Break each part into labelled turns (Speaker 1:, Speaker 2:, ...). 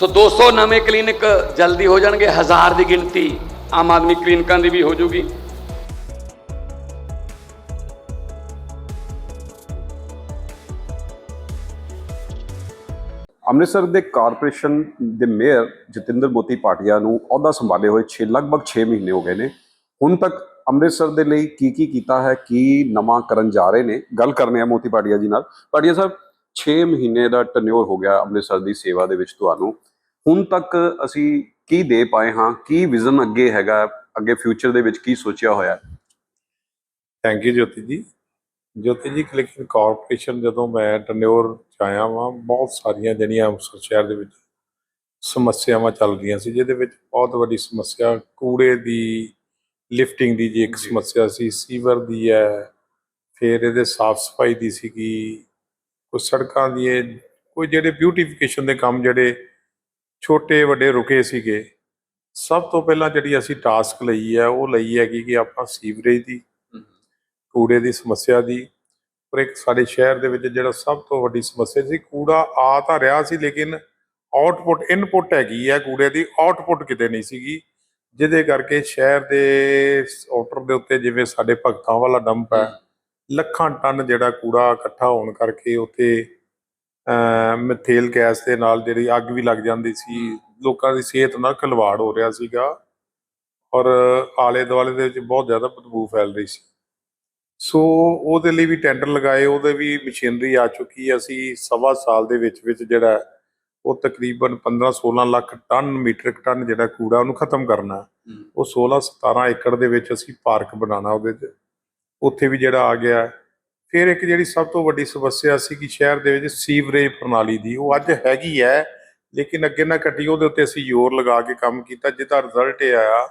Speaker 1: ਸੋ 200 ਨਵੇਂ ਕਲੀਨਿਕ ਜਲਦੀ ਹੋ ਜਾਣਗੇ, ਹਜ਼ਾਰ ਦੀ ਗਿਣਤੀ ਆਮ ਆਦਮੀ ਕਲੀਨਿਕਾਂ ਦੀ ਵੀ ਹੋ ਜਾਊਗੀ
Speaker 2: ਅੰਮ੍ਰਿਤਸਰ ਦੇ ਕਾਰਪੋਰੇਸ਼ਨ ਦੇ ਮੇਅਰ ਜਤਿੰਦਰ ਮੋਤੀ ਪਾਟਿਆ ਨੂੰ ਅਹੁਦਾ ਸੰਭਾਲੇ ਹੋਏ 6 ਲਗਭਗ 6 ਮਹੀਨੇ ਹੋ ਗਏ ਨੇ। ਹੁਣ ਤੱਕ ਅੰਮ੍ਰਿਤਸਰ ਦੇ ਲਈ ਕੀ ਕੀ ਕੀਤਾ ਹੈ, ਕੀ ਨਵਾਂ ਕਰਨ ਜਾ ਰਹੇ ਨੇ? ਗੱਲ ਕਰਨੇ ਆ ਮੋਤੀ ਪਾਟਿਆ ਜੀ ਨਾਲ। ਪਾਟਿਆ ਸਾਹਿਬ 6 ਮਹੀਨੇ ਦਾ ਟਨਿਓਰ ਹੋ ਗਿਆ ਅੰਮ੍ਰਿਤਸਰ ਦੀ ਸੇਵਾ ਦੇ ਵਿੱਚ ਤੁਹਾਨੂੰ। ਹੁਣ ਤੱਕ ਅਸੀਂ ਕੀ ਦੇ ਪਾਏ ਹਾਂ ਕੀ ਵਿਜ਼ਨ ਅੱਗੇ ਹੈਗਾ ਅੱਗੇ ਫਿਊਚਰ ਦੇ ਵਿੱਚ ਕੀ ਸੋਚਿਆ ਹੋਇਆ?
Speaker 3: ਥੈਂਕ ਯੂ ਜੋਤੀ ਜੀ ਜੋਤੀ ਜੀ ਕਲੈਕਸ਼ਨ ਕਾਰਪੋਰੇਸ਼ਨ ਜਦੋਂ ਮੈਂ ਟਨਿਓਰ ਚ ਆਇਆ ਵਾਂ ਬਹੁਤ ਸਾਰੀਆਂ ਜਿਹੜੀਆਂ ਅੰਮ੍ਰਿਤਸਰ ਸ਼ਹਿਰ ਦੇ ਵਿੱਚ ਸਮੱਸਿਆਵਾਂ ਚੱਲ ਰਹੀਆਂ ਸੀ ਜਿਹਦੇ ਵਿੱਚ ਬਹੁਤ ਵੱਡੀ ਸਮੱਸਿਆ ਕੂੜੇ ਦੀ ਲਿਫਟਿੰਗ ਦੀ ਜੀ ਇੱਕ ਸਮੱਸਿਆ ਸੀ ਸੀਵਰ ਦੀ ਹੈ ਫਿਰ ਇਹਦੇ ਸਾਫ਼ ਸਫ਼ਾਈ ਦੀ ਸੀਗੀ ਕੋਈ ਸੜਕਾਂ ਦੀ ਕੋਈ ਜਿਹੜੇ ਬਿਊਟੀਫਿਕੇਸ਼ਨ ਦੇ ਕੰਮ ਜਿਹੜੇ ਛੋਟੇ ਵੱਡੇ ਰੁਕੇ ਸੀਗੇ। ਸਭ ਤੋਂ ਪਹਿਲਾਂ ਜਿਹੜੀ ਅਸੀਂ ਟਾਸਕ ਲਈ ਹੈ ਉਹ ਲਈ ਹੈਗੀ ਕਿ ਆਪਾਂ ਸੀਵਰੇਜ ਦੀ ਕੂੜੇ ਦੀ ਸਮੱਸਿਆ ਦੀ ਪਰ ਇੱਕ ਸਾਡੇ ਸ਼ਹਿਰ ਦੇ ਵਿੱਚ ਜਿਹੜਾ ਸਭ ਤੋਂ ਵੱਡੀ ਸਮੱਸਿਆ ਸੀ ਕੂੜਾ ਆ ਤਾਂ ਰਿਹਾ ਸੀ ਲੇਕਿਨ ਆਊਟਪੁੱਟ ਇਨਪੁੱਟ ਹੈਗੀ ਹੈ ਕੂੜੇ ਦੀ ਆਊਟਪੁੱਟ ਕਿਤੇ ਨਹੀਂ ਸੀਗੀ। ਜਿਹਦੇ ਕਰਕੇ ਸ਼ਹਿਰ ਦੇ ਆਊਟਰ ਦੇ ਉੱਤੇ ਜਿਵੇਂ ਸਾਡੇ ਭਗਤਾਂ ਵਾਲਾ ਡੰਪ ਹੈ। ਲੱਖਾਂ ਟਨ ਜਿਹੜਾ ਕੂੜਾ ਇਕੱਠਾ ਹੋਣ ਕਰਕੇ ਉੱਥੇ ਮਿਥੇਲ ਗੈਸ ਦੇ ਨਾਲ ਜਿਹੜੀ ਅੱਗ ਵੀ ਲੱਗ ਜਾਂਦੀ ਸੀ ਲੋਕਾਂ ਦੀ ਸਿਹਤ ਨਾਲ ਖਿਲਵਾੜ ਹੋ ਰਿਹਾ ਸੀਗਾ ਔਰ ਆਲੇ ਦੁਆਲੇ ਦੇ ਵਿੱਚ ਬਹੁਤ ਜ਼ਿਆਦਾ ਬਦਬੂ ਫੈਲ ਰਹੀ ਸੀ ਸੋ ਉਹਦੇ ਲਈ ਵੀ ਟੈਂਡਰ ਲਗਾਏ ਉਹਦੇ ਵੀ ਮਸ਼ੀਨਰੀ ਆ ਚੁੱਕੀ ਹੈ ਅਸੀਂ ਸਵਾ ਸਾਲ ਦੇ ਵਿੱਚ ਵਿੱਚ ਜਿਹੜਾ ਉਹ ਤਕਰੀਬਨ 15-16 ਲੱਖ ਟਨ ਮੀਟ੍ਰਿਕ ਟਨ ਜਿਹੜਾ ਕੂੜਾ ਉਹਨੂੰ ਖਤਮ ਕਰਨਾ। ਉਹ 16-17 ਏਕੜ ਦੇ ਵਿੱਚ ਅਸੀਂ ਪਾਰਕ ਬਣਾਉਣਾ ਉਹਦੇ 'ਚ ਉੱਥੇ ਵੀ ਜਿਹੜਾ ਆ ਗਿਆ। ਫਿਰ ਇੱਕ ਜਿਹੜੀ ਸਭ ਤੋਂ ਵੱਡੀ ਸਮੱਸਿਆ ਸੀ ਕਿ ਸ਼ਹਿਰ ਦੇ ਵਿੱਚ ਸੀਵਰੇਜ ਪ੍ਰਣਾਲੀ ਦੀ ਉਹ ਅੱਜ ਹੈਗੀ ਹੈ ਲੇਕਿਨ ਅੱਗੇ ਨਾ ਘਟੀ ਉਹਦੇ ਉੱਤੇ ਅਸੀਂ ਜ਼ੋਰ ਲਗਾ ਕੇ ਕੰਮ ਕੀਤਾ ਜਿਹਦਾ ਰਿਜ਼ਲਟ ਇਹ ਆਇਆ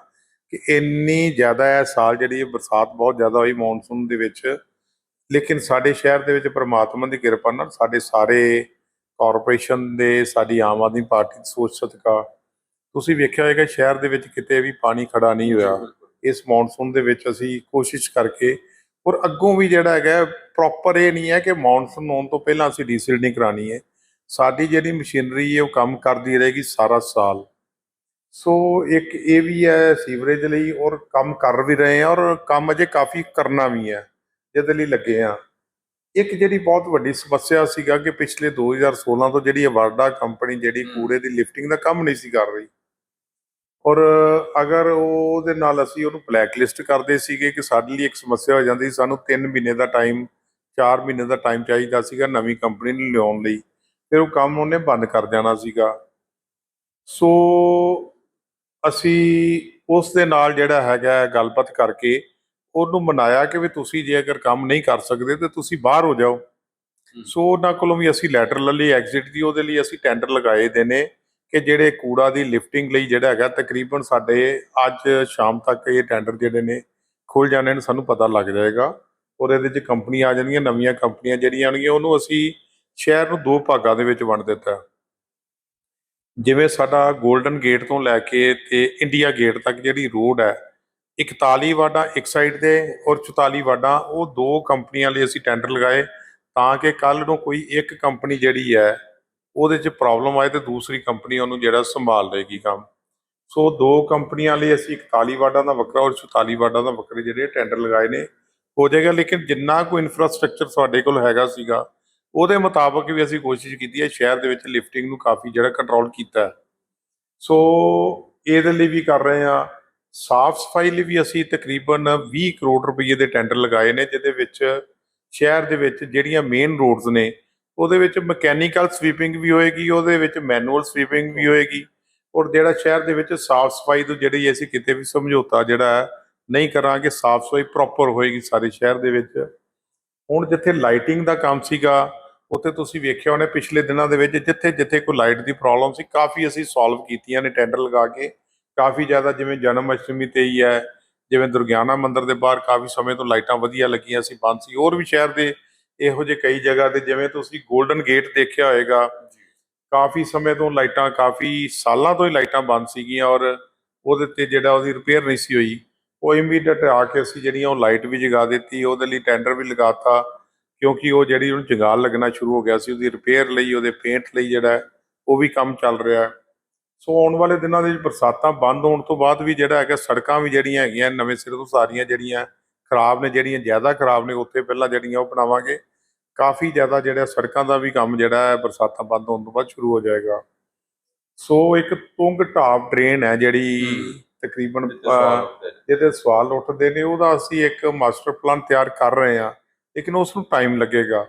Speaker 3: ਕਿ ਇੰਨੀ ਜ਼ਿਆਦਾ ਹੈ ਸਾਲ ਜਿਹੜੀ ਬਰਸਾਤ ਬਹੁਤ ਜ਼ਿਆਦਾ ਹੋਈ ਮੌਨਸੂਨ ਦੇ ਵਿੱਚ ਲੇਕਿਨ ਸਾਡੇ ਸ਼ਹਿਰ ਦੇ ਵਿੱਚ ਪ੍ਰਮਾਤਮਾ ਦੀ ਕਿਰਪਾ ਨਾਲ ਸਾਡੇ ਸਾਰੇ ਕਾਰਪੋਰੇਸ਼ਨ ਦੇ ਸਾਡੀ ਆਮ ਆਦਮੀ ਪਾਰਟੀ ਦੀ ਸੋਚ ਸਦਕਾ ਤੁਸੀਂ ਵੇਖਿਆ ਹੋਵੇਗਾ ਸ਼ਹਿਰ ਦੇ ਵਿੱਚ ਕਿਤੇ ਵੀ ਪਾਣੀ ਖੜਾ ਨਹੀਂ ਹੋਇਆ। ਇਸ ਮੌਨਸੂਨ ਦੇ ਵਿੱਚ ਅਸੀਂ ਕੋਸ਼ਿਸ਼ ਕਰਕੇ ਔਰ ਅੱਗੋਂ ਵੀ ਜਿਹੜਾ ਹੈਗਾ ਪ੍ਰੋਪਰ ਇਹ ਨਹੀਂ ਹੈ ਕਿ ਮੌਨਸੂਨ ਆਉਣ ਤੋਂ ਪਹਿਲਾਂ ਅਸੀਂ ਡੀਸਲ ਕਰਾਣੀ ਹੈ। ਸਾਡੀ ਜਿਹੜੀ ਮਸ਼ੀਨਰੀ ਹੈ ਉਹ ਕੰਮ ਕਰਦੀ ਰਹੇਗੀ ਸਾਰਾ ਸਾਲ। ਸੋ ਇੱਕ ਇਹ ਵੀ ਹੈ ਸੀਵਰੇਜ ਲਈ ਔਰ ਕੰਮ ਕਰ ਵੀ ਰਹੇ ਆ ਔਰ ਕੰਮ ਅਜੇ ਕਾਫੀ ਕਰਨਾ ਵੀ ਹੈ ਜਿਹਦੇ ਲਈ ਲੱਗੇ ਆ ਇੱਕ ਜਿਹੜੀ ਬਹੁਤ ਵੱਡੀ ਸਮੱਸਿਆ ਸੀਗਾ ਕਿ ਪਿਛਲੇ 2016 ਤੋਂ ਜਿਹੜੀ ਵਾਰਡਾ ਕੰਪਨੀ ਜਿਹੜੀ ਕੂੜੇ ਦੀ ਲਿਫਟਿੰਗ ਦਾ ਕੰਮ ਨਹੀਂ ਸੀ ਕਰ ਰਹੀ ਔਰ ਅਗਰ ਉਹਦੇ ਨਾਲ ਅਸੀਂ ਉਹਨੂੰ ਬਲੈਕ ਲਿਸਟ ਕਰਦੇ ਸੀਗੇ ਕਿ ਸਾਡੇ ਲਈ ਇੱਕ ਸਮੱਸਿਆ ਹੋ ਜਾਂਦੀ ਸੀ, ਸਾਨੂੰ 3 ਮਹੀਨੇ ਦਾ ਟਾਈਮ 4 ਮਹੀਨੇ ਦਾ ਟਾਈਮ ਚਾਹੀਦਾ ਸੀਗਾ ਨਵੀਂ ਕੰਪਨੀ ਨੂੰ ਲਿਆਉਣ ਲਈ ਫਿਰ ਉਹ ਕੰਮ ਉਹਨੇ ਬੰਦ ਕਰ ਜਾਣਾ ਸੀਗਾ। ਸੋ ਅਸੀਂ ਉਸ ਦੇ ਨਾਲ ਜਿਹੜਾ ਹੈਗਾ ਗੱਲਬਾਤ ਕਰਕੇ ਉਹਨੂੰ ਮਨਾਇਆ ਕਿ ਵੀ ਤੁਸੀਂ ਜੇ ਅਗਰ ਕੰਮ ਨਹੀਂ ਕਰ ਸਕਦੇ ਤੇ ਤੁਸੀਂ ਬਾਹਰ ਹੋ ਜਾਓ। ਸੋ ਉਹਨਾਂ ਕੋਲੋਂ ਵੀ ਅਸੀਂ ਲੈਟਰ ਲੈ ਲਈ ਐਗਜ਼ਿਟ ਦੀ ਉਹਦੇ ਲਈ ਅਸੀਂ ਟੈਂਡਰ ਲਗਾਏ ਦੇ ਨੇ। ਕਿ ਜਿਹੜੇ ਕੂੜਾ ਦੀ ਲਿਫਟਿੰਗ ਲਈ ਜਿਹੜਾ ਹੈਗਾ, ਤਕਰੀਬਨ ਸਾਡੇ ਅੱਜ ਸ਼ਾਮ ਤੱਕ ਇਹ ਟੈਂਡਰ ਜਿਹੜੇ ਨੇ ਖੁੱਲ ਜਾਣੇ ਨੇ, ਸਾਨੂੰ ਪਤਾ ਲੱਗ ਜਾਏਗਾ। ਔਰ ਇਹਦੇ 'ਚ ਕੰਪਨੀ ਆ ਜਾਣਗੀਆਂ, ਨਵੀਆਂ ਕੰਪਨੀਆਂ ਜਿਹੜੀਆਂ ਆਉਣਗੀਆਂ, ਉਹਨੂੰ ਅਸੀਂ ਸ਼ਹਿਰ ਨੂੰ ਦੋ ਭਾਗਾਂ ਦੇ ਵਿੱਚ ਵੰਡ ਦਿੱਤਾ। ਜਿਵੇਂ ਸਾਡਾ 골ਡਨ ਗੇਟ ਤੋਂ ਲੈ ਕੇ ਤੇ ਇੰਡੀਆ ਗੇਟ ਤੱਕ ਜਿਹੜੀ ਰੋਡ ਹੈ 41 ਵਾਰਡਾਂ ਇੱਕ ਸਾਈਡ ਤੇ ਔਰ 44 ਵਾਰਡਾਂ, ਉਹ ਦੋ ਕੰਪਨੀਆਂ ਲਈ ਅਸੀਂ ਟੈਂਡਰ ਲਗਾਏ, ਤਾਂ ਕਿ ਕੱਲ ਨੂੰ ਕੋਈ ਇੱਕ ਕੰਪਨੀ ਜਿਹੜੀ ਹੈ ਉਹਦੇ 'ਚ ਪ੍ਰੋਬਲਮ ਆਏ ਤੇ ਦੂਸਰੀ ਕੰਪਨੀ ਉਹਨੂੰ ਜਿਹੜਾ ਸੰਭਾਲ ਲਏਗੀ ਕੰਮ। ਸੋ ਦੋ ਕੰਪਨੀਆਂ ਲਈ ਅਸੀਂ 41 ਵਾਰਡਾਂ ਦਾ ਵੱਖਰਾ ਔਰ 44 ਵਾਰਡਾਂ ਦਾ ਵੱਖਰੇ ਜਿਹੜੇ ਟੈਂਡਰ ਲਗਾਏ ਨੇ। ਹੋ ਜਾਏਗਾ, ਲੇਕਿਨ ਜਿੰਨਾ ਕੋਈ ਇਨਫਰਾਸਟ੍ਰਕਚਰ ਸਾਡੇ ਕੋਲ ਹੈਗਾ ਸੀਗਾ, ਉਹਦੇ ਮੁਤਾਬਕ ਵੀ ਅਸੀਂ ਕੋਸ਼ਿਸ਼ ਕੀਤੀ ਹੈ ਸ਼ਹਿਰ ਦੇ ਵਿੱਚ ਲਿਫਟਿੰਗ ਨੂੰ ਕਾਫੀ ਜਿਹੜਾ ਕੰਟਰੋਲ ਕੀਤਾ ਸੋ ਇਹਦੇ ਲਈ ਵੀ ਕਰ ਰਹੇ ਆ ਸਾਫ਼ ਸਫ਼ਾਈ ਲਈ ਵੀ ਅਸੀਂ ਤਕਰੀਬਨ 20 ਕਰੋੜ ਰੁਪਏ ਦੇ ਟੈਂਡਰ ਲਗਾਏ ਨੇ, ਜਿਹਦੇ ਵਿੱਚ ਸ਼ਹਿਰ ਦੇ ਵਿੱਚ ਜਿਹੜੀਆਂ ਮੇਨ ਰੋਡਸ ਨੇ ਉਹਦੇ ਵਿੱਚ ਮਕੈਨੀਕਲ ਸਵੀਪਿੰਗ ਵੀ ਹੋਏਗੀ, ਉਹਦੇ ਵਿੱਚ ਮੈਨੂਅਲ ਸਵੀਪਿੰਗ ਵੀ ਹੋਏਗੀ ਔਰ ਜਿਹੜਾ ਸ਼ਹਿਰ ਦੇ ਵਿੱਚ ਸਾਫ਼ ਸਫ਼ਾਈ ਤੋਂ ਜਿਹੜੀ ਅਸੀਂ ਕਿਤੇ ਵੀ ਸਮਝੌਤਾ ਜਿਹੜਾ ਨਹੀਂ ਕਰਾਂਗੇ, ਸਾਫ਼ ਸਫ਼ਾਈ ਪ੍ਰੋਪਰ ਹੋਏਗੀ ਸਾਰੇ ਸ਼ਹਿਰ ਦੇ ਵਿੱਚ। ਹੁਣ ਜਿੱਥੇ ਲਾਈਟਿੰਗ ਦਾ ਕੰਮ ਸੀਗਾ, ਉੱਥੇ ਤੁਸੀਂ ਵੇਖਿਆ ਹੋਣਾ ਪਿਛਲੇ ਦਿਨਾਂ ਦੇ ਵਿੱਚ ਜਿੱਥੇ ਜਿੱਥੇ ਕੋਈ ਲਾਈਟ ਦੀ ਪ੍ਰੋਬਲਮ ਸੀ, ਕਾਫੀ ਅਸੀਂ ਸੋਲਵ ਕੀਤੀਆਂ ਨੇ ਟੈਂਡਰ ਲਗਾ ਕੇ। ਕਾਫੀ ਜ਼ਿਆਦਾ ਜਿਵੇਂ ਜਨਮ ਅਸ਼ਟਮੀ ਤੇ ਹੀ ਹੈ, ਜਿਵੇਂ ਦੁਰਗਿਆਨਾ ਮੰਦਿਰ ਦੇ ਬਾਹਰ ਕਾਫੀ ਸਮੇਂ ਤੋਂ ਲਾਈਟਾਂ ਵਧੀਆ ਲੱਗੀਆਂ ਸੀ, ਬੰਦ ਸੀ। ਹੋਰ ਵੀ ਸ਼ਹਿਰ ਦੇ ਇਹੋ ਜਿਹੇ ਕਈ ਜਗ੍ਹਾ ਤੇ ਜਿਵੇਂ ਤੁਸੀਂ 골ਡਨ ਗੇਟ ਦੇਖਿਆ ਹੋਏਗਾ। ਕਾਫੀ ਸਮੇਂ ਤੋਂ ਲਾਈਟਾਂ ਕਾਫੀ ਸਾਲਾਂ ਤੋਂ ਹੀ ਲਾਈਟਾਂ ਬੰਦ ਸੀਗੀਆਂ ਔਰ ਉਹਦੇ ਤੇ ਜਿਹੜਾ ਉਹਦੀ ਰਿਪੇਅਰ ਨਹੀਂ ਸੀ ਹੋਈ। ਉਹ ਇਮੀਡੀਏਟ ਆ ਕੇ ਅਸੀਂ ਜਿਹੜੀਆਂ ਉਹ ਲਾਈਟ ਵੀ ਜਗਾ ਦਿੱਤੀ ਉਹਦੇ ਲਈ ਟੈਂਡਰ ਵੀ ਲਗਾਤਾ ਕਿਉਂਕਿ ਉਹ ਜਿਹੜੀ ਉਹਨੂੰ ਜੰਗਾਲ ਲੱਗਣਾ ਸ਼ੁਰੂ ਹੋ ਗਿਆ ਸੀ ਉਹਦੀ ਰਿਪੇਅਰ ਲਈ ਉਹਦੇ ਪੇਂਟ ਲਈ ਜਿਹੜਾ ਉਹ ਵੀ ਕੰਮ ਚੱਲ ਰਿਹਾ। ਸੋ ਆਉਣ ਵਾਲੇ ਦਿਨਾਂ ਦੇ ਵਿੱਚ ਬਰਸਾਤਾਂ ਬੰਦ ਹੋਣ ਤੋਂ ਬਾਅਦ ਵੀ ਜਿਹੜਾ ਹੈਗਾ ਸੜਕਾਂ ਵੀ ਜਿਹੜੀਆਂ ਹੈਗੀਆਂ ਨਵੇਂ ਸਿਰੇ ਤੋਂ ਸਾਰੀਆਂ ਜਿਹੜੀਆਂ ਖਰਾਬ ਨੇ ਜਿਹੜੀਆਂ ਜ਼ਿਆਦਾ ਖਰਾਬ ਨੇ ਉੱਥੇ ਪਹਿਲਾਂ ਜਿਹੜੀਆਂ ਉਹ ਬਣਾਵਾਂਗੇ। ਕਾਫੀ ਜ਼ਿਆਦਾ ਜਿਹੜਾ ਸੜਕਾਂ ਦਾ ਵੀ ਕੰਮ ਜਿਹੜਾ ਹੈ ਬਰਸਾਤਾਂ ਬੰਦ ਹੋਣ ਤੋਂ ਬਾਅਦ ਸ਼ੁਰੂ ਹੋ ਜਾਏਗਾ। ਸੋ ਇੱਕ ਤੁੰਗ ਢਾਬ ਡਰੇਨ ਹੈ ਜਿਹੜੀ ਤਕਰੀਬਨ ਜਿਹਦੇ ਸਵਾਲ ਉੱਠਦੇ ਨੇ। ਉਹਦਾ ਅਸੀਂ ਇੱਕ ਮਾਸਟਰ ਪਲਾਨ ਤਿਆਰ ਕਰ ਰਹੇ ਹਾਂ ਲੇਕਿਨ ਉਸ ਨੂੰ ਟਾਈਮ ਲੱਗੇਗਾ।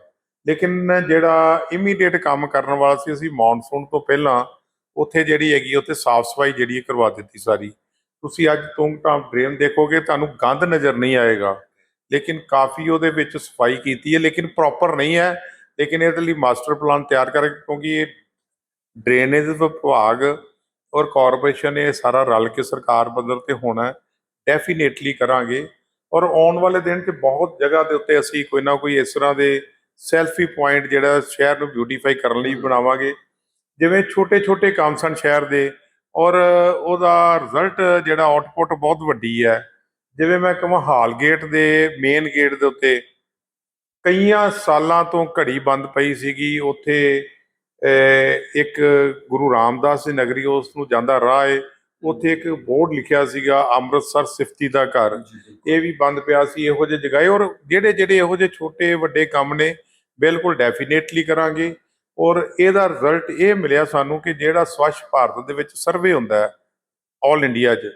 Speaker 3: ਲੇਕਿਨ ਜਿਹੜਾ ਇਮੀਡੀਏਟ ਕੰਮ ਕਰਨ ਵਾਲਾ ਸੀ ਅਸੀਂ ਮੌਨਸੂਨ ਤੋਂ ਪਹਿਲਾਂ ਉੱਥੇ ਜਿਹੜੀ ਹੈਗੀ ਉੱਥੇ ਸਾਫ਼ ਸਫ਼ਾਈ ਜਿਹੜੀ ਕਰਵਾ ਦਿੱਤੀ ਸਾਰੀ। ਤੁਸੀਂ ਅੱਜ ਤੁੰਗ ਟਾਪ ਡਰੇਨ ਦੇਖੋਗੇ ਤੁਹਾਨੂੰ ਗੰਦ ਨਜ਼ਰ ਨਹੀਂ ਆਏਗਾ। ਲੇਕਿਨ ਕਾਫੀ ਉਹਦੇ ਵਿੱਚ ਸਫ਼ਾਈ ਕੀਤੀ ਹੈ, ਲੇਕਿਨ ਪ੍ਰੋਪਰ ਨਹੀਂ ਹੈ। ਲੇਕਿਨ ਇਹਦੇ ਲਈ ਮਾਸਟਰ ਪਲਾਨ ਤਿਆਰ ਕਰ, ਕਿਉਂਕਿ ਇਹ ਡਰੇਨੇਜ ਵਿਭਾਗ ਔਰ ਕਾਰਪੋਰੇਸ਼ਨ ਇਹ ਸਾਰਾ ਰਲ ਕੇ ਸਰਕਾਰ ਪੱਧਰ ਤੇ ਹੋਣਾ ਡੈਫੀਨੇਟਲੀ ਕਰਾਂਗੇ। ਔਰ ਆਉਣ ਵਾਲੇ ਦਿਨ 'ਚ ਬਹੁਤ ਜਗ੍ਹਾ ਦੇ ਉੱਤੇ ਅਸੀਂ ਕੋਈ ਨਾ ਕੋਈ ਇਸ ਤਰ੍ਹਾਂ ਦੇ ਸੈਲਫੀ ਪੁਆਇੰਟ ਜਿਹੜਾ ਸ਼ਹਿਰ ਨੂੰ ਬਿਊਟੀਫਾਈ ਕਰਨ ਲਈ ਬਣਾਵਾਂਗੇ। ਜਿਵੇਂ ਛੋਟੇ ਛੋਟੇ ਕੰਮ ਸਨ ਸ਼ਹਿਰ ਦੇ ਔਰ ਉਹਦਾ ਰਿਜ਼ਲਟ ਜਿਹੜਾ ਆਊਟਪੁੱਟ ਬਹੁਤ ਵੱਡੀ ਹੈ। ਜਿਵੇਂ ਮੈਂ ਕਹਾਂ ਹਾਲ ਗੇਟ ਦੇ ਮੇਨ ਗੇਟ ਦੇ ਉੱਤੇ ਕਈਆਂ ਸਾਲਾਂ ਤੋਂ ਘੜੀ ਬੰਦ ਪਈ ਸੀਗੀ। ਉੱਥੇ ਇੱਕ ਗੁਰੂ ਰਾਮਦਾਸ ਦੀ ਨਗਰੀ ਉਸ ਨੂੰ ਜਾਂਦਾ ਰਾਹ ਹੈ ਉੱਥੇ ਇੱਕ ਬੋਰਡ ਲਿਖਿਆ ਸੀਗਾ ਅੰਮ੍ਰਿਤਸਰ ਸਿਫਤੀ ਦਾ ਘਰ। ਇਹ ਵੀ ਬੰਦ ਪਿਆ ਸੀ ਇਹੋ ਜਿਹੇ ਜਗਾਏ ਔਰ ਜਿਹੜੇ ਜਿਹੜੇ ਇਹੋ ਜਿਹੇ ਛੋਟੇ ਵੱਡੇ ਕੰਮ ਨੇ ਬਿਲਕੁਲ ਡੈਫੀਨੇਟਲੀ ਕਰਾਂਗੇ। ਔਰ ਇਹਦਾ ਰਿਜ਼ਲਟ ਇਹ ਮਿਲਿਆ ਸਾਨੂੰ ਕਿ ਜਿਹੜਾ ਸਵੱਛ ਭਾਰਤ ਦੇ ਵਿੱਚ ਸਰਵੇ ਹੁੰਦਾ ਹੈ ਆਲ ਇੰਡੀਆ 'ਚ।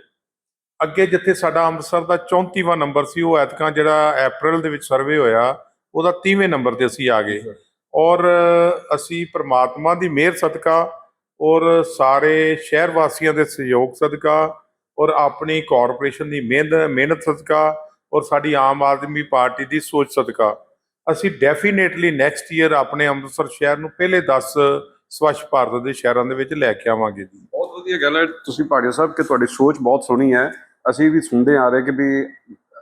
Speaker 3: ਅੱਗੇ ਜਿੱਥੇ ਸਾਡਾ ਅੰਮ੍ਰਿਤਸਰ ਦਾ 34ਵਾਂ ਨੰਬਰ ਸੀ ਉਹ ਐਤਕਾਂ ਜਿਹੜਾ ਅਪ੍ਰੈਲ ਦੇ ਵਿੱਚ ਸਰਵੇ ਹੋਇਆ ਉਹਦਾ 30ਵੇਂ ਨੰਬਰ ਤੇ ਅਸੀਂ ਆ ਗਏ। ਔਰ ਅਸੀਂ ਪ੍ਰਮਾਤਮਾ ਦੀ ਮਿਹਰ ਸਦਕਾ ਔਰ ਸਾਰੇ ਸ਼ਹਿਰ ਵਾਸੀਆਂ ਦੇ ਸਹਿਯੋਗ ਸਦਕਾ ਔਰ ਆਪਣੀ ਕਾਰਪੋਰੇਸ਼ਨ ਦੀ ਮਿਹਨਤ ਮਿਹਨਤ ਸਦਕਾ ਔਰ ਸਾਡੀ ਆਮ ਆਦਮੀ ਪਾਰਟੀ ਦੀ ਸੋਚ ਸਦਕਾ। ਅਸੀਂ ਡੈਫੀਨੇਟਲੀ ਨੈਕਸਟ ਈਅਰ ਆਪਣੇ ਅੰਮ੍ਰਿਤਸਰ ਸ਼ਹਿਰ ਨੂੰ ਪਹਿਲੇ 10 ਸਵੱਛ ਭਾਰਤ ਦੇ ਸ਼ਹਿਰਾਂ ਦੇ ਵਿੱਚ ਲੈ ਕੇ ਆਵਾਂਗੇ ਜੀ।
Speaker 2: ਬਹੁਤ ਵਧੀਆ ਗੱਲ ਹੈ। ਤੁਸੀਂ ਭਾਟੀਆ ਸਾਹਿਬ ਕਿ ਤੁਹਾਡੀ ਸੋਚ ਬਹੁਤ ਸੋਹਣੀ ਹੈ। ਅਸੀਂ ਵੀ ਸੁਣਦੇ ਆ ਰਹੇ ਕਿ ਵੀ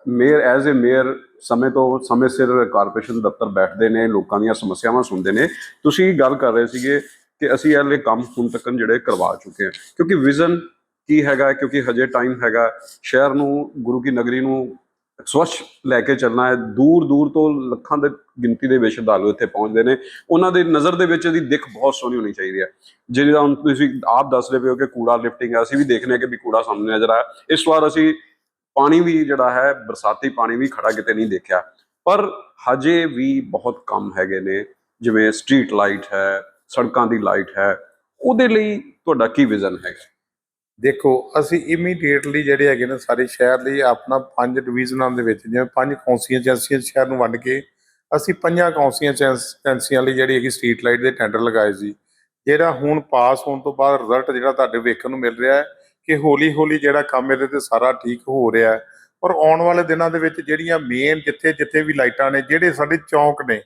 Speaker 2: ਮੇਅਰ ਐਜ਼ ਅ ਮੇਅਰ, ਸਮੇਂ ਤੋਂ ਸਮੇਂ ਸਿਰ ਕਾਰਪੋਰੇਸ਼ਨ ਦਫ਼ਤਰ ਬੈਠਦੇ ਨੇ, ਲੋਕਾਂ ਦੀਆਂ ਸਮੱਸਿਆਵਾਂ ਸੁਣਦੇ ਨੇ। ਤੁਸੀਂ ਗੱਲ ਕਰ ਰਹੇ ਸੀਗੇ ਕਿ ਅਸੀਂ ਇਹ ਕੰਮ ਹੁਣ ਤੱਕ ਜਿਹੜੇ ਕਰਵਾ ਚੁੱਕੇ ਹਾਂ। ਕਿਉਂਕਿ ਵਿਜ਼ਨ ਕੀ ਹੈਗਾ, ਕਿਉਂਕਿ ਹਜੇ ਟਾਈਮ ਹੈਗਾ। ਸ਼ਹਿਰ ਨੂੰ, ਗੁਰੂ ਕੀ ਨਗਰੀ ਨੂੰ ਸਵੱਛ ਲੈ ਕੇ ਚੱਲਣਾ ਹੈ, ਦੂਰ ਦੂਰ ਤੋਂ ਲੱਖਾਂ ਦੇ ਗਿਣਤੀ ਦੇ ਵਿੱਚ ਸ਼ਰਧਾਲੂ ਇੱਥੇ ਪਹੁੰਚਦੇ ਨੇ। ਉਹਨਾਂ ਦੇ ਨਜ਼ਰ ਦੇ ਵਿੱਚ ਇਹਦੀ ਦਿੱਖ ਬਹੁਤ ਸੋਹਣੀ ਹੋਣੀ ਚਾਹੀਦੀ ਹੈ। ਜਿਹੜਾ ਹੁਣ ਤੁਸੀਂ ਆਪ ਦੱਸ ਰਹੇ ਹੋ ਕਿ ਕੂੜਾ ਲਿਫਟਿੰਗ ਹੈ, ਅਸੀਂ ਵੀ ਦੇਖਨੇ ਕਿ ਵੀ ਕੂੜਾ ਸਾਹਮਣੇ ਨਜ਼ਰ ਆਇਆ। ਇਸ ਵਾਰ ਅਸੀਂ ਪਾਣੀ ਵੀ ਜਿਹੜਾ ਹੈ, ਬਰਸਾਤੀ ਪਾਣੀ ਵੀ ਖੜਾ ਕਿਤੇ ਨਹੀਂ ਦੇਖਿਆ। ਪਰ ਹਜੇ ਵੀ ਬਹੁਤ ਕੰਮ ਹੈਗੇ ਨੇ, ਜਿਵੇਂ ਸਟਰੀਟ ਲਾਈਟ ਹੈ, ਸੜਕਾਂ ਦੀ ਲਾਈਟ ਹੈ, ਉਹਦੇ ਲਈ ਤੁਹਾਡਾ ਕੀ ਵਿਜ਼ਨ ਹੈਗਾ?
Speaker 3: ਦੇਖੋ, ਅਸੀਂ ਇਮੀਡੀਏਟਲੀ ਜਿਹੜੇ ਹੈਗੇ ਨੇ ਸਾਰੇ ਸ਼ਹਿਰ ਲਈ ਆਪਣਾ ਪੰਜ ਡਿਵੀਜ਼ਨਾਂ ਦੇ ਵਿੱਚ, ਜਿਵੇਂ ਪੰਜ ਕੌਂਸਟੀਚੁਐਂਸੀਆਂ ਸ਼ਹਿਰ ਨੂੰ ਵੰਡ ਕੇ ਅਸੀਂ ਪੰਜਾਂ ਕੌਂਸਟੀਚੁਐਂਸੀਆਂ ਲਈ ਜਿਹੜੀ ਹੈਗੀ ਸਟਰੀਟ ਲਾਈਟ ਦੇ ਟੈਂਡਰ ਲਗਾਏ ਸੀ। ਜਿਹੜਾ ਹੁਣ ਪਾਸ ਹੋਣ ਤੋਂ ਬਾਅਦ ਰਿਜ਼ਲਟ ਜਿਹੜਾ ਤੁਹਾਡੇ ਵੇਖਣ ਨੂੰ ਮਿਲ ਰਿਹਾ ਹੈ ਕਿ ਹੌਲੀ ਹੌਲੀ ਜਿਹੜਾ ਕੰਮ ਇਹਦੇ ਤੇ ਸਾਰਾ ਠੀਕ ਹੋ ਰਿਹਾ ਹੈ। ਔਰ ਆਉਣ ਵਾਲੇ ਦਿਨਾਂ ਦੇ ਵਿੱਚ ਜਿਹੜੀਆਂ ਮੇਨ ਜਿੱਥੇ ਜਿੱਥੇ ਵੀ ਲਾਈਟਾਂ ਨੇ, ਜਿਹੜੇ ਸਾਡੇ ਚੌਂਕ ਨੇ,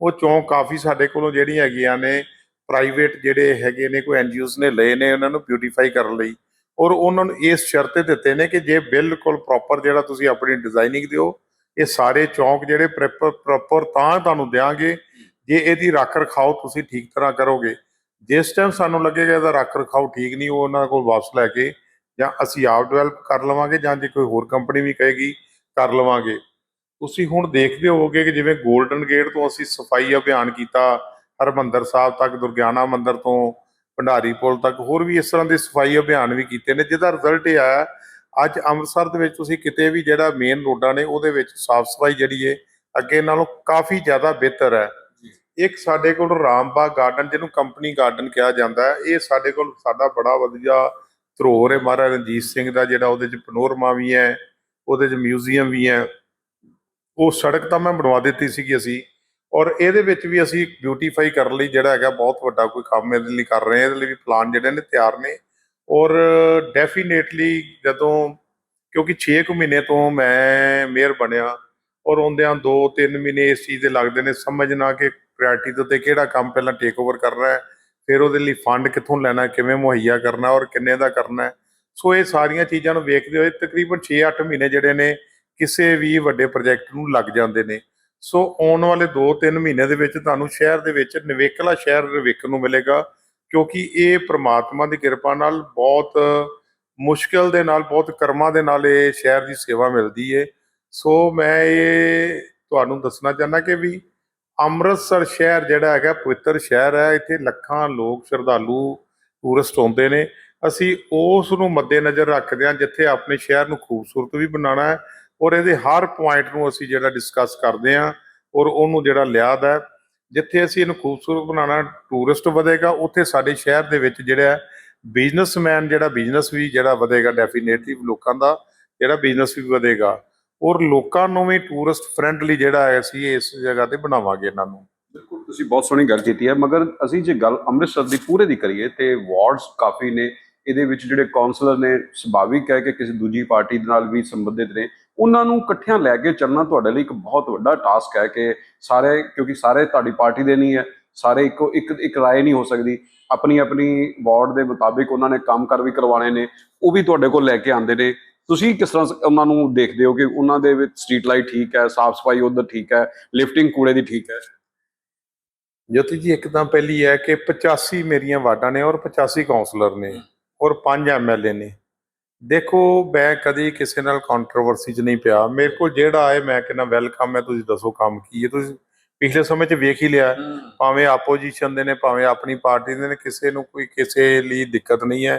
Speaker 3: ਉਹ ਚੌਂਕ ਕਾਫੀ ਸਾਡੇ ਕੋਲੋਂ ਜਿਹੜੀਆਂ ਹੈਗੀਆਂ ਨੇ ਪ੍ਰਾਈਵੇਟ ਜਿਹੜੇ ਹੈਗੇ ਨੇ, ਕੋਈ ਐਨਜੀਓਜ਼ ਨੇ ਲਏ ਨੇ ਉਹਨਾਂ ਨੂੰ ਬਿਊਟੀਫਾਈ ਕਰਨ ਲਈ। ਔਰ ਉਹਨਾਂ ਨੂੰ ਇਸ ਸ਼ਰਤੇ ਦਿੱਤੇ ਨੇ ਕਿ ਜੇ ਬਿਲਕੁਲ ਪ੍ਰੋਪਰ ਜਿਹੜਾ ਤੁਸੀਂ ਆਪਣੀ ਡਿਜ਼ਾਈਨਿੰਗ ਦਿਓ, ਇਹ ਸਾਰੇ ਚੌਂਕ ਜਿਹੜੇ ਪ੍ਰੋਪਰ ਤਾਂ ਤੁਹਾਨੂੰ ਦਿਆਂਗੇ, ਜੇ ਇਹਦੀ ਰੱਖ ਰਖਾਓ ਤੁਸੀਂ ਠੀਕ ਤਰ੍ਹਾਂ ਕਰੋਗੇ। ਜਿਸ ਟਾਈਮ ਸਾਨੂੰ ਲੱਗੇਗਾ ਇਹਦਾ ਰੱਖ ਰਖਾਓ ਠੀਕ ਨਹੀਂ, ਉਹ ਉਹਨਾਂ ਕੋਲ ਵਾਪਸ ਲੈ ਕੇ ਜਾਂ ਅਸੀਂ ਆਪ ਡਿਵੈਲਪ ਕਰ ਲਵਾਂਗੇ ਜਾਂ ਜੇ ਕੋਈ ਹੋਰ ਕੰਪਨੀ ਵੀ ਕਹੇਗੀ, ਕਰ ਲਵਾਂਗੇ। ਤੁਸੀਂ ਹੁਣ ਦੇਖਦੇ ਹੋਵੋਗੇ ਕਿ ਜਿਵੇਂ 골ਡਨ ਗੇਟ ਤੋਂ ਅਸੀਂ ਸਫ਼ਾਈ ਅਭਿਆਨ ਕੀਤਾ, ਹਰਮੰਦਰ ਸਾਹਿਬ ਤੱਕ ਦੁਰਗਿਆਨਾ ਮੰਦਿਰ ਤੋਂ ਭੰਡਾਰੀ ਪੁਲ ਤੱਕ ਹੋਰ ਵੀ ਇਸ ਤਰ੍ਹਾਂ ਦੇ ਸਫ਼ਾਈ ਅਭਿਆਨ ਵੀ ਕੀਤੇ ਨੇ ਜਿਹਦਾ ਰਿਜ਼ਲਟ ਇਹ ਆਇਆ ਅੱਜ ਅੰਮ੍ਰਿਤਸਰ ਦੇ ਵਿੱਚ ਤੁਸੀਂ ਕਿਤੇ ਵੀ ਜਿਹੜਾ ਮੇਨ ਰੋਡਾਂ ਨੇ ਉਹਦੇ ਵਿੱਚ ਸਾਫ਼ ਸਫ਼ਾਈ ਜਿਹੜੀ ਏ ਅੱਗੇ ਨਾਲੋਂ ਕਾਫੀ ਜ਼ਿਆਦਾ ਬਿਹਤਰ ਹੈ। ਇੱਕ ਸਾਡੇ ਕੋਲ ਰਾਮਬਾਗ ਗਾਰਡਨ ਜਿਹਨੂੰ ਕੰਪਨੀ ਗਾਰਡਨ ਕਿਹਾ ਜਾਂਦਾ ਹੈ ਇਹ ਸਾਡੇ ਕੋਲ ਸਾਡਾ ਬੜਾ ਵਧੀਆ ਧਰੋਹਰ ਹੈ। ਮਹਾਰਾਜਾ ਰਣਜੀਤ ਸਿੰਘ ਦਾ ਜਿਹੜਾ ਉਹਦੇ ਚ ਪਨੋਰਮਾ ਵੀ ਹੈ ਉਹਦੇ ਚ ਮਿਊਜ਼ੀਅਮ ਵੀ ਹੈ। ਉਹ ਸੜਕ ਤਾਂ ਮੈਂ ਬਣਵਾ ਦਿੱਤੀ ਸੀਗੀ ਅਸੀਂ ਔਰ ਇਹਦੇ ਵਿੱਚ ਵੀ ਅਸੀਂ ਬਿਊਟੀਫਾਈ ਕਰਨ ਲਈ ਜਿਹੜਾ ਹੈਗਾ ਬਹੁਤ ਵੱਡਾ ਕੋਈ ਕੰਮ ਇਹਦੇ ਲਈ ਕਰ ਰਹੇ ਹਾਂ, ਇਹਦੇ ਲਈ ਵੀ ਪਲਾਨ ਜਿਹੜੇ ਨੇ ਤਿਆਰ ਨੇ। ਔਰ ਡੈਫੀਨੇਟਲੀ ਜਦੋਂ, ਕਿਉਂਕਿ 6 ਕੁ ਮਹੀਨੇ ਤੋਂ ਮੈਂ ਮੇਅਰ ਬਣਿਆ ਔਰ ਆਉਂਦਿਆਂ 2-3 ਮਹੀਨੇ ਇਸ ਚੀਜ਼ ਦੇ ਲੱਗਦੇ ਨੇ ਸਮਝਣਾ ਕਿ ਪ੍ਰਾਇੋਰਟੀ ਦੇ ਉੱਤੇ ਕਿਹੜਾ ਕੰਮ ਪਹਿਲਾਂ ਟੇਕ ਓਵਰ ਕਰਨਾ ਹੈ, ਫਿਰ ਉਹਦੇ ਲਈ ਫੰਡ ਕਿੱਥੋਂ ਲੈਣਾ ਕਿਵੇਂ ਮੁਹੱਈਆ ਕਰਨਾ ਔਰ ਕਿੰਨੇ ਦਾ ਕਰਨਾ ਸੋ ਇਹ ਸਾਰੀਆਂ ਚੀਜ਼ਾਂ ਨੂੰ ਵੇਖਦੇ ਹੋਏ ਤਕਰੀਬਨ 6-8 ਮਹੀਨੇ ਜਿਹੜੇ ਨੇ ਕਿਸੇ ਵੀ ਵੱਡੇ ਪ੍ਰੋਜੈਕਟ ਨੂੰ ਲੱਗ ਜਾਂਦੇ ਨੇ। ਸੋ ਆਉਣ ਵਾਲੇ 2-3 ਮਹੀਨੇ ਦੇ ਵਿੱਚ ਤੁਹਾਨੂੰ ਸ਼ਹਿਰ ਦੇ ਵਿੱਚ ਨਿਵੇਕਲਾ ਸ਼ਹਿਰ ਵੇਖਣ ਨੂੰ ਮਿਲੇਗਾ, ਕਿਉਂਕਿ ਇਹ ਪ੍ਰਮਾਤਮਾ ਦੀ ਕਿਰਪਾ ਨਾਲ ਬਹੁਤ ਮੁਸ਼ਕਲ ਦੇ ਨਾਲ, ਬਹੁਤ ਕਰਮਾਂ ਦੇ ਨਾਲ ਇਹ ਸ਼ਹਿਰ ਦੀ ਸੇਵਾ ਮਿਲਦੀ ਏ। ਸੋ ਮੈਂ ਇਹ ਤੁਹਾਨੂੰ ਦੱਸਣਾ ਚਾਹੁੰਦਾ ਕਿ ਵੀ ਅੰਮ੍ਰਿਤਸਰ ਸ਼ਹਿਰ ਜਿਹੜਾ ਹੈਗਾ, ਪਵਿੱਤਰ ਸ਼ਹਿਰ ਹੈ, ਇੱਥੇ ਲੱਖਾਂ ਲੋਕ ਸ਼ਰਧਾਲੂ ਟੂਰਿਸਟ ਆਉਂਦੇ ਨੇ। ਅਸੀਂ ਉਸ ਨੂੰ ਮੱਦੇਨਜ਼ਰ ਰੱਖਦੇ ਹਾਂ, ਜਿੱਥੇ ਆਪਣੇ ਸ਼ਹਿਰ ਨੂੰ ਖੂਬਸੂਰਤ ਵੀ ਬਣਾਉਣਾ ਹੈ ਔਰ ਇਹਦੇ ਹਰ ਪੁਆਇੰਟ ਨੂੰ ਅਸੀਂ ਜਿਹੜਾ ਡਿਸਕਸ ਕਰਦੇ ਹਾਂ, ਔਰ ਉਹਨੂੰ ਜਿਹੜਾ ਲਿਆਦ ਹੈ, ਜਿੱਥੇ ਅਸੀਂ ਇਹਨੂੰ ਖੂਬਸੂਰਤ ਬਣਾਉਣਾ ਟੂਰਿਸਟ ਵਧੇਗਾ, ਉੱਥੇ ਸਾਡੇ ਸ਼ਹਿਰ ਦੇ ਵਿੱਚ ਜਿਹੜਾ ਬਿਜ਼ਨਸਮੈਨ ਜਿਹੜਾ ਬਿਜ਼ਨਸ ਵੀ ਜਿਹੜਾ ਵਧੇਗਾ ਡੈਫੀਨੇਟਲੀ ਲੋਕਾਂ ਦਾ ਜਿਹੜਾ ਬਿਜ਼ਨਸ ਵੀ ਵਧੇਗਾ, ਔਰ ਲੋਕਾਂ ਨੂੰ ਵੀ ਟੂਰਿਸਟ ਫ੍ਰੈਂਡਲੀ ਜਿਹੜਾ ਹੈ ਅਸੀਂ ਇਸ ਜਗ੍ਹਾ ਤੇ ਬਣਾਵਾਂਗੇ ਇਹਨਾਂ ਨੂੰ।
Speaker 2: ਬਿਲਕੁਲ, ਤੁਸੀਂ ਬਹੁਤ ਸੋਹਣੀ ਗੱਲ ਕੀਤੀ ਹੈ, ਮਗਰ ਅਸੀਂ ਜੇ ਗੱਲ ਅੰਮ੍ਰਿਤਸਰ ਦੀ ਪੂਰੇ ਦੀ ਕਰੀਏ, ਤੇ ਵਾਰਡਸ ਕਾਫੀ ਨੇ, ਇਹਦੇ ਵਿੱਚ ਜਿਹੜੇ ਕਾਉਂਸਲਰ ਨੇ, ਸੁਭਾਵਿਕ ਹੈ ਕਿ ਕਿਸੇ ਦੂਜੀ ਪਾਰਟੀ ਦੇ ਨਾਲ ਵੀ ਸੰਬੰਧਿਤ ਨੇ ਉਹਨਾਂ ਨੂੰ ਇਕੱਠਿਆਂ ਲੈ ਕੇ ਚੱਲਣਾ ਤੁਹਾਡੇ ਲਈ ਇੱਕ ਬਹੁਤ ਵੱਡਾ ਟਾਸਕ ਹੈ ਕਿ ਸਾਰੇ, ਕਿਉਂਕਿ ਸਾਰੇ ਤੁਹਾਡੀ ਪਾਰਟੀ ਦੇ ਨਹੀਂ ਹੈ, ਸਾਰੇ ਇੱਕੋ, ਇੱਕ ਇੱਕ ਰਾਏ ਨਹੀਂ ਹੋ ਸਕਦੀ। ਆਪਣੀ ਆਪਣੀ ਵਾਰਡ ਦੇ ਮੁਤਾਬਿਕ ਉਹਨਾਂ ਨੇ ਕੰਮ ਕਰ ਵੀ ਕਰਵਾਣੇ ਨੇ, ਉਹ ਵੀ ਤੁਹਾਡੇ ਕੋਲ ਲੈ ਕੇ ਆਉਂਦੇ ਨੇ। ਤੁਸੀਂ ਕਿਸ ਤਰ੍ਹਾਂ ਉਹਨਾਂ ਨੂੰ ਦੇਖਦੇ ਹੋ ਕਿ ਉਹਨਾਂ ਦੇ ਵਿੱਚ ਸਟਰੀਟ ਲਾਈਟ ਠੀਕ ਹੈ, ਸਾਫ਼ ਸਫ਼ਾਈ ਉਧਰ ਠੀਕ ਹੈ ਲਿਫਟਿੰਗ ਕੂੜੇ ਦੀ ਠੀਕ ਹੈ?
Speaker 3: ਜੋਤੀ ਜੀ, ਇੱਕ ਤਾਂ ਪਹਿਲੀ ਹੈ ਕਿ 85 ਮੇਰੀਆਂ ਵਾਰਡਾਂ ਨੇ ਔਰ 85 ਕਾਉਂਸਲਰ ਨੇ ਔਰ 5 ਐਮਐਲਏ ਨੇ। ਦੇਖੋ ਮੈਂ ਕਦੀ ਕਿਸੇ ਨਾਲ ਕੰਟਰੋਵਰਸੀ 'ਚ ਨਹੀਂ ਪਿਆ। ਮੇਰੇ ਕੋਲ ਜਿਹੜਾ ਆਏ ਮੈਂ ਕਹਿੰਦਾ ਵੈਲਕਮ ਹੈ ਤੁਸੀਂ ਦੱਸੋ ਕੰਮ ਕੀ ਹੈ? ਤੁਸੀਂ ਪਿਛਲੇ ਸਮੇਂ 'ਚ ਵੇਖ ਹੀ ਲਿਆ। ਭਾਵੇਂ ਆਪੋਜੀਸ਼ਨ ਦੇ ਨੇ ਭਾਵੇਂ ਆਪਣੀ ਪਾਰਟੀ ਦੇ ਨੇ ਕਿਸੇ ਨੂੰ ਕੋਈ ਕਿਸੇ ਲਈ ਦਿੱਕਤ ਨਹੀਂ ਹੈ।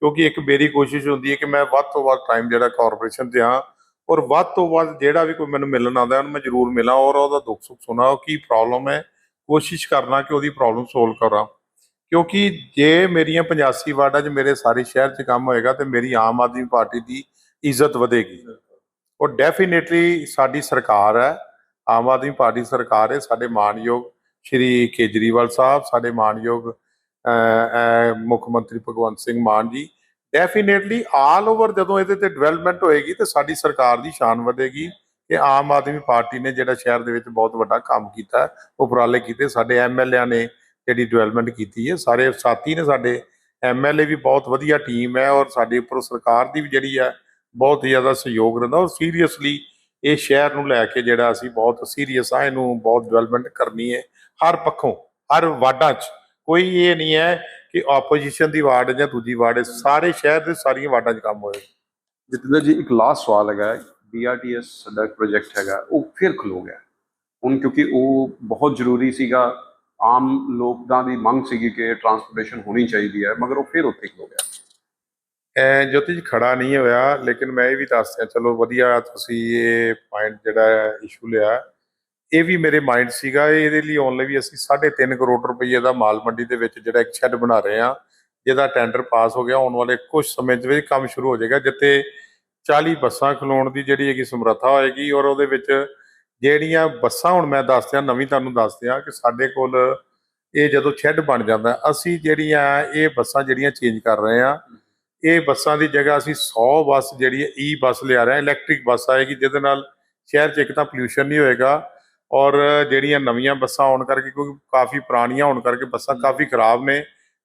Speaker 3: ਕਿਉਂਕਿ ਇੱਕ ਮੇਰੀ ਕੋਸ਼ਿਸ਼ ਹੁੰਦੀ ਹੈ ਕਿ ਮੈਂ ਵੱਧ ਤੋਂ ਵੱਧ ਟਾਈਮ ਜਿਹੜਾ ਕਾਰਪੋਰੇਸ਼ਨ 'ਤੇ ਹਾਂ ਔਰ ਵੱਧ ਤੋਂ ਵੱਧ ਜਿਹੜਾ ਵੀ ਕੋਈ ਮੈਨੂੰ ਮਿਲਣ ਆਉਂਦਾ ਉਹਨੂੰ ਮੈਂ ਜ਼ਰੂਰ ਮਿਲਾਂ ਔਰ ਉਹਦਾ ਦੁੱਖ ਸੁੱਖ ਸੁਣਾ। ਉਹ ਕੀ ਪ੍ਰੋਬਲਮ ਹੈ? ਕੋਸ਼ਿਸ਼ ਕਰਨਾ ਕਿ ਉਹਦੀ ਪ੍ਰੋਬਲਮ ਸੋਲਵ ਕਰਾਂ। ਕਿਉਂਕਿ ਜੇ ਮੇਰੀਆਂ 85 ਵਾਰਡਾਂ 'ਚ ਮੇਰੇ ਸਾਰੇ ਸ਼ਹਿਰ 'ਚ ਕੰਮ ਹੋਏਗਾ ਤੇ ਮੇਰੀ ਆਮ ਆਦਮੀ ਪਾਰਟੀ ਦੀ ਇੱਜ਼ਤ ਵਧੇਗੀ। ਉਹ ਡੈਫੀਨੇਟਲੀ ਸਾਡੀ ਸਰਕਾਰ ਹੈ, ਆਮ ਆਦਮੀ ਪਾਰਟੀ ਸਰਕਾਰ ਹੈ। ਸਾਡੇ ਮਾਨਯੋਗ ਸ਼੍ਰੀ ਕੇਜਰੀਵਾਲ ਸਾਹਿਬ, ਸਾਡੇ ਮਾਨਯੋਗ ਮੁੱਖ ਮੰਤਰੀ ਭਗਵੰਤ ਸਿੰਘ ਮਾਨ ਜੀ ਡੈਫੀਨੇਟਲੀ ਆਲ ਓਵਰ ਜਦੋਂ ਇਹਦੇ ਤੇ ਡਿਵੈਲਪਮੈਂਟ ਹੋਏਗੀ ਤੇ ਸਾਡੀ ਸਰਕਾਰ ਦੀ ਸ਼ਾਨ ਵਧੇਗੀ ਕਿ ਆਮ ਆਦਮੀ ਪਾਰਟੀ ਨੇ ਜਿਹੜਾ ਸ਼ਹਿਰ ਦੇ ਵਿੱਚ ਬਹੁਤ ਵੱਡਾ ਕੰਮ ਕੀਤਾ, ਉਪਰਾਲੇ ਕੀਤੇ, ਸਾਡੇ ਐਮਐਲਏਆਂ ਨੇ ਜਿਹੜੀ ਡਿਵੈਲਪਮੈਂਟ ਕੀਤੀ ਹੈ, ਸਾਰੇ ਸਾਥੀ ਨੇ ਸਾਡੇ ਐਮਐਲਏ ਵੀ ਬਹੁਤ ਵਧੀਆ ਟੀਮ ਹੈ ਔਰ ਸਾਡੇ ਉੱਪਰ ਸਰਕਾਰ ਦੀ ਵੀ ਜਿਹੜੀ ਹੈ, ਬਹੁਤ ਹੀ ਜ਼ਿਆਦਾ ਸਹਿਯੋਗ ਰਹਿੰਦਾ ਔਰ ਸੀਰੀਅਸਲੀ ਇਹ ਸ਼ਹਿਰ ਨੂੰ ਲੈ ਕੇ ਜਿਹੜਾ ਅਸੀਂ ਬਹੁਤ ਸੀਰੀਅਸ ਆ ਇਹਨੂੰ ਬਹੁਤ ਡਿਵੈਲਪਮੈਂਟ ਕਰਨੀ ਹੈ, ਹਰ ਪੱਖੋਂ, ਹਰ ਵਾਰਡਾਂ 'ਚ। ਕੋਈ ਇਹ ਨਹੀਂ ਹੈ ਕਿ ਆਪੋਜੀਸ਼ਨ ਦੀ ਵਾਰਡ ਜਾਂ ਦੂਜੀ ਵਾਰਡ, ਸਾਰੇ ਸ਼ਹਿਰ ਦੇ ਸਾਰੀਆਂ ਵਾਰਡਾਂ 'ਚ ਕੰਮ ਹੋਏ।
Speaker 2: ਜਤਿੰਦਰ ਜੀ, ਇੱਕ ਲਾਸਟ ਸਵਾਲ ਹੈਗਾ ਬੀਆਰਟੀਐਸ ਸੜਕ ਪ੍ਰੋਜੈਕਟ ਹੈਗਾ, ਉਹ ਫਿਰ ਖਲੋ ਗਿਆ। ਹੁਣ ਕਿਉਂਕਿ ਉਹ ਬਹੁਤ ਜ਼ਰੂਰੀ ਸੀਗਾ ਆਮ ਲੋਕਾਂ ਦੀ ਮੰਗ ਸੀਗੀ ਕਿ ਟਰਾਂਸਪੋਰਟੇਸ਼ਨ ਹੋਣੀ ਚਾਹੀਦੀ ਹੈ, ਮਗਰ ਉਹ ਫਿਰ ਉੱਥੇ ਖਲੋ ਗਿਆ।
Speaker 3: ਜੋਤੀ ਜੀ ਖੜਾ ਨਹੀਂ ਹੋਇਆ, ਲੇਕਿਨ ਮੈਂ ਇਹ ਵੀ ਦੱਸ ਚਲੋ ਵਧੀਆ ਤੁਸੀਂ ਇਹ ਪੁਆਇੰਟ ਜਿਹੜਾ ਇਸ਼ੂ ਲਿਆ। ਇਹ ਵੀ ਮੇਰੇ ਮਾਈਂਡ ਸੀਗਾ, ਇਹਦੇ ਲਈ ਆਉਣ ਲਈ ਵੀ ਅਸੀਂ 3.5 ਕਰੋੜ ਰੁਪਏ ਦਾ ਮਾਲ ਮੰਡੀ ਦੇ ਵਿੱਚ ਜਿਹੜਾ ਇੱਕ ਸ਼ੈੱਡ ਬਣਾ ਰਹੇ ਹਾਂ, ਜਿਹਦਾ ਟੈਂਡਰ ਪਾਸ ਹੋ ਗਿਆ, ਆਉਣ ਵਾਲੇ ਕੁਝ ਸਮੇਂ ਦੇ ਵਿੱਚ ਕੰਮ ਸ਼ੁਰੂ ਹੋ ਜਾਏਗਾ, ਜਿੱਥੇ 40 ਬੱਸਾਂ ਖਲੋਣ ਦੀ ਜਿਹੜੀ ਹੈਗੀ ਸਮਰੱਥਾ ਹੋਏਗੀ ਔਰ ਉਹਦੇ ਵਿੱਚ ਜਿਹੜੀਆਂ ਬੱਸਾਂ ਹੁਣ ਮੈਂ ਦੱਸ ਦਿਆਂ ਨਵੀਂ ਤੁਹਾਨੂੰ ਦੱਸ ਦਿਆਂ ਕਿ ਸਾਡੇ ਕੋਲ ਇਹ ਜਦੋਂ ਸ਼ੈੱਡ ਬਣ ਜਾਂਦਾ ਅਸੀਂ ਜਿਹੜੀਆਂ ਇਹ ਬੱਸਾਂ ਜਿਹੜੀਆਂ ਚੇਂਜ ਕਰ ਰਹੇ ਹਾਂ ਇਹ ਬੱਸਾਂ ਦੀ ਜਗ੍ਹਾ ਅਸੀਂ 100 ਬੱਸ ਜਿਹੜੀ ਹੈ ਈ ਬੱਸ ਲਿਆ ਰਹੇ ਹਾਂ ਇਲੈਕਟ੍ਰਿਕ ਬੱਸ ਆਏਗੀ ਜਿਹਦੇ ਨਾਲ ਸ਼ਹਿਰ 'ਚ ਇੱਕ ਤਾਂ ਪੋਲਿਊਸ਼ਨ ਨਹੀਂ ਹੋਏਗਾ ਔਰ ਜਿਹੜੀਆਂ ਨਵੀਆਂ ਬੱਸਾਂ ਆਉਣ ਕਰਕੇ ਕਿਉਂਕਿ ਕਾਫੀ ਪੁਰਾਣੀਆਂ ਹੋਣ ਕਰਕੇ ਬੱਸਾਂ ਕਾਫੀ ਖਰਾਬ ਨੇ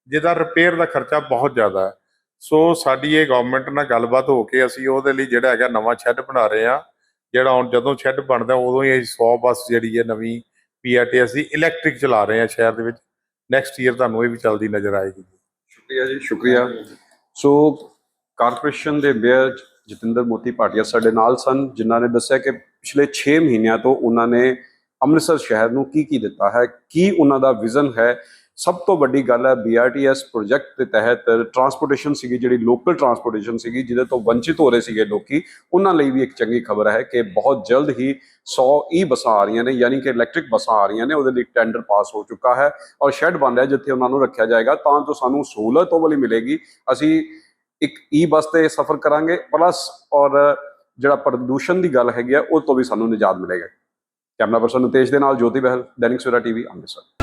Speaker 3: ਜਿਹਦਾ ਰਿਪੇਅਰ ਦਾ ਖਰਚਾ ਬਹੁਤ ਜ਼ਿਆਦਾ ਹੈ। ਸੋ ਸਾਡੀ ਇਹ ਗਵਰਨਮੈਂਟ ਨਾਲ ਗੱਲਬਾਤ ਹੋ ਕੇ ਅਸੀਂ ਉਹਦੇ ਲਈ ਜਿਹੜਾ ਹੈਗਾ ਨਵਾਂ ਸ਼ੈੱਡ ਬਣਾ ਰਹੇ ਹਾਂ। ਜਿਹੜਾ ਹੁਣ ਜਦੋਂ ਸ਼ੈੱਡ ਬਣਦਾ, ਉਦੋਂ ਹੀ ਅਸੀਂ 100 ਬੱਸ ਜਿਹੜੀ ਹੈ ਨਵੀਂ ਪੀਆਰਟੀਐਸ ਦੀ ਇਲੈਕਟ੍ਰਿਕ ਚਲਾ ਰਹੇ ਹਾਂ ਸ਼ਹਿਰ ਦੇ ਵਿੱਚ। ਨੈਕਸਟ ਈਅਰ ਤੁਹਾਨੂੰ ਇਹ ਵੀ ਚੱਲਦੀ ਨਜ਼ਰ ਆਏਗੀ।
Speaker 2: ਸ਼ੁਕਰੀਆ ਜੀ, ਸ਼ੁਕਰੀਆ। ਸੋ ਕਾਰਪੋਰੇਸ਼ਨ ਦੇ ਮੇਅਰ ਜਤਿੰਦਰ ਮੋਤੀ ਭਾਟੀਆ ਸਾਡੇ ਨਾਲ ਸਨ, ਜਿਨ੍ਹਾਂ ਨੇ ਦੱਸਿਆ ਕਿ ਪਿਛਲੇ 6 ਮਹੀਨਿਆਂ ਤੋਂ ਉਹਨਾਂ ਨੇ ਅੰਮ੍ਰਿਤਸਰ ਸ਼ਹਿਰ ਨੂੰ ਕੀ ਕੀ ਦਿੱਤਾ ਹੈ, ਕੀ ਉਹਨਾਂ ਦਾ ਵਿਜ਼ਨ ਹੈ ਸਭ ਤੋਂ ਵੱਡੀ ਗੱਲ ਹੈ BRTS ਪ੍ਰੋਜੈਕਟ ਦੇ ਤਹਿਤ ਟਰਾਂਸਪੋਰਟੇਸ਼ਨ ਸੀਗੀ, ਜਿਹੜੀ ਲੋਕਲ ਟਰਾਂਸਪੋਰਟੇਸ਼ਨ ਸੀਗੀ, ਜਿਹਦੇ ਤੋਂ ਵੰਚਿਤ ਹੋ ਰਹੇ ਸੀਗੇ ਲੋਕੀ, ਉਹਨਾਂ ਲਈ ਵੀ ਇੱਕ ਚੰਗੀ ਖਬਰ ਹੈ ਕਿ ਬਹੁਤ ਜਲਦ ਹੀ 100 ਈ ਬੱਸਾਂ ਆ ਰਹੀਆਂ ਨੇ, ਯਾਨੀ ਕਿ ਇਲੈਕਟ੍ਰਿਕ ਬੱਸਾਂ ਆ ਰਹੀਆਂ ਨੇ, ਉਹਦੇ ਲਈ ਟੈਂਡਰ ਪਾਸ ਹੋ ਚੁੱਕਾ ਹੈ ਔਰ ਸ਼ੈੱਡ ਬਣ ਰਿਹਾ ਜਿੱਥੇ ਉਹਨਾਂ ਨੂੰ ਰੱਖਿਆ ਜਾਏਗਾ, ਤਾਂ ਜੋ ਸਾਨੂੰ ਸਹੂਲਤ ਉਹ ਵਾਲੀ ਮਿਲੇਗੀ। ਅਸੀਂ ਇੱਕ ਈ ਬੱਸ ਤੇ ਸਫ਼ਰ ਕਰਾਂਗੇ ਪਲੱਸ ਔਰ ਜਿਹੜਾ ਪ੍ਰਦੂਸ਼ਣ ਦੀ ਗੱਲ ਹੈਗੀ ਆ ਉਹ ਤੋਂ ਵੀ ਸਾਨੂੰ ਨਿਜਾਤ ਮਿਲੇਗਾ। ਕੈਮਰਾ ਪਰਸਨ ਨਿਤੇਸ਼ ਦੇ ਨਾਲ ਜੋਤੀ ਬਹਿਲ, ਦੈਨਿਕ ਸਵੇਰਾ ਟੀਵੀ ਅੰਮ੍ਰਿਤਸਰ।